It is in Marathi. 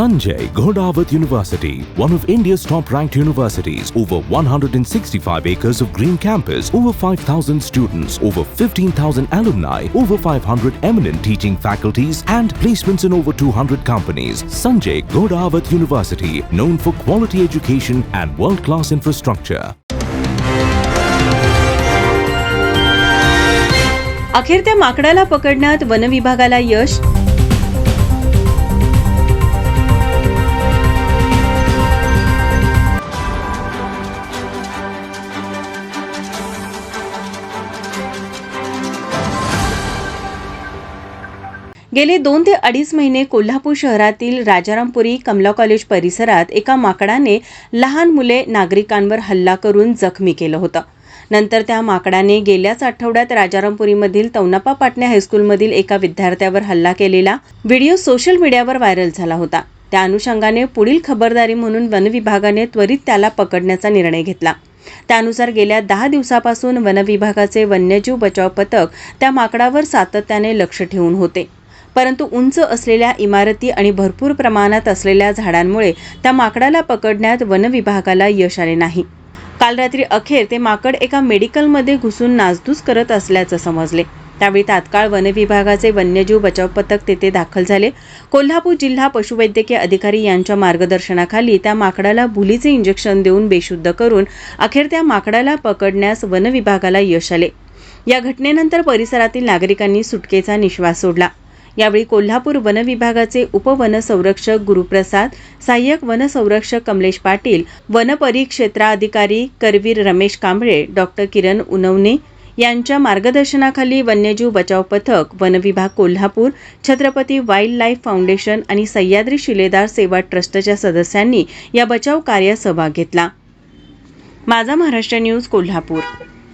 Sanjay Ghodawat University, one of India's top ranked universities, over 165 acres of green campus, over 5,000 students, over 15,000 alumni, over 500 eminent teaching faculties, and placements in over 200 companies. Sanjay Ghodawat University, known for quality education and world class infrastructure. अखेर त्या माकडाला पकडण्यात वनविभागाला यश गेले दोन ते अडीच महिने कोल्हापूर शहरातील राजारामपुरी कमला कॉलेज परिसरात एका माकडाने लहान मुले नागरिकांवर हल्ला करून जखमी केलं होतं. नंतर त्या माकडाने गेल्याच आठवड्यात राजारामपुरीमधील तौनापा पाटणे हायस्कूलमधील एका विद्यार्थ्यावर हल्ला केलेला व्हिडिओ सोशल मीडियावर व्हायरल झाला होता. त्या अनुषंगाने पुढील खबरदारी म्हणून वनविभागाने त्वरित त्याला पकडण्याचा निर्णय घेतला. त्यानुसार गेल्या दहा दिवसापासून वनविभागाचे वन्यजीव बचाव पथक त्या माकडावर सातत्याने लक्ष ठेवून होते. परंतु उंच असलेल्या इमारती आणि भरपूर प्रमाणात असलेल्या झाडांमुळे त्या माकडाला पकडण्यात वनविभागाला यश आले नाही. काल रात्री अखेर ते माकड एका मेडिकलमध्ये घुसून नासधूस करत असल्याचं समजले. त्यावेळी तात्काळ वनविभागाचे वन्यजीव बचाव पथक तेथे दाखल झाले. कोल्हापूर जिल्हा पशुवैद्यकीय अधिकारी यांच्या मार्गदर्शनाखाली त्या माकडाला भुलीचे इंजेक्शन देऊन बेशुद्ध करून अखेर त्या माकडाला पकडण्यास वनविभागाला यश आले. या घटनेनंतर परिसरातील नागरिकांनी सुटकेचा निश्वास सोडला. यावेळी कोल्हापूर वनविभागाचे उपवनसंरक्षक गुरुप्रसाद सहाय्यक वनसंरक्षक कमलेश पाटील वनपरिक्षेत्राधिकारी करवीर रमेश कांबळे डॉक्टर किरण उनवणे यांच्या मार्गदर्शनाखाली वन्यजीव बचाव पथक वनविभाग Kolhapur Chhatrapati wildlife foundation आणि सह्याद्री शिलेदार सेवा ट्रस्टच्या सदस्यांनी या बचाव कार्यात सहभाग घेतला. माझा महाराष्ट्र न्यूज कोल्हापूर.